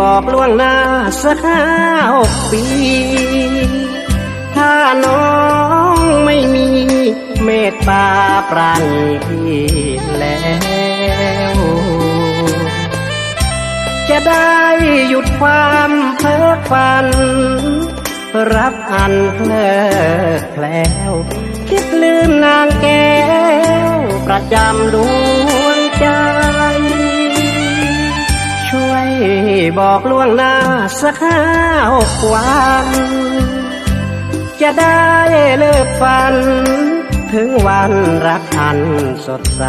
บอกล่วงหน้าสักห้าหกปี ถ้าน้องไม่มีเมตตาปราณีพี่แล้ว จะได้หยุดความเพ้อฝัน รับอันเพลิดเพล้ว คิดลืมนางแก้ว ประจำดว บอกล่วงหน้าสักห้าหกวัน จะได้เลิกฝัน ถึงวันรักอันสดใส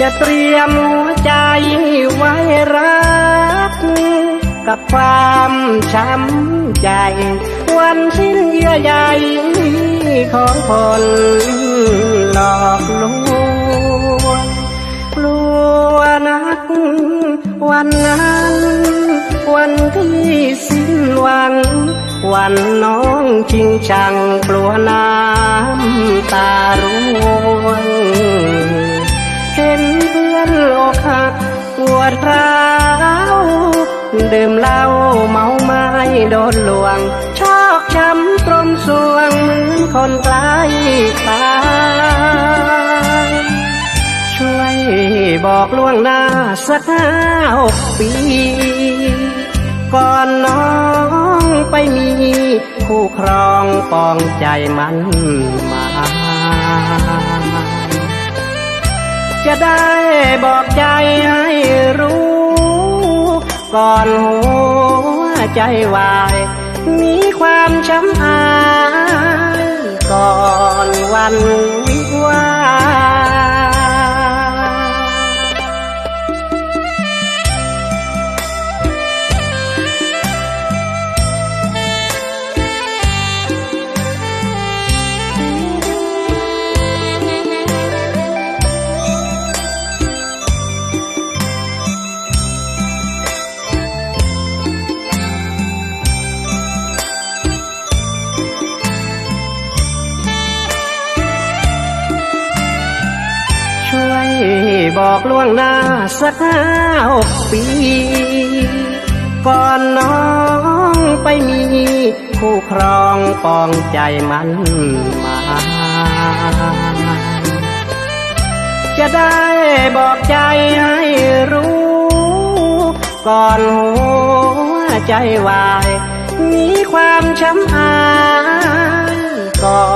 จะเตรียมหัวใจไว้รัก กับความช้ำใจ วันสิ้นเยื่อใยของคน วันนั้น วันที่สิ้นหวังวันน้องชิงชังกลัวน้ำตาร่วงเห็นเพื่อนอกหักปวดร้าวดื่มเหล้าเมาไม้โดนลวง ชอกช้ำตรมสวงเหมือนคนใกลตาย บอกล่วงหน้าสักห้าหกปี ก่อนน้องไปมี คู่ครองปองใจมันมา จะได้บอกใจให้รู้ ก่อนหัวใจวาย มีความช้ำอายก่อนวัน บอกล่วงหน้าสักห้าหกปี ก่อนน้องไปมี คู่ครองปองใจมันมา จะได้บอกใจให้รู้ ก่อนหัวใจวาย มีความช้ำอายก่อน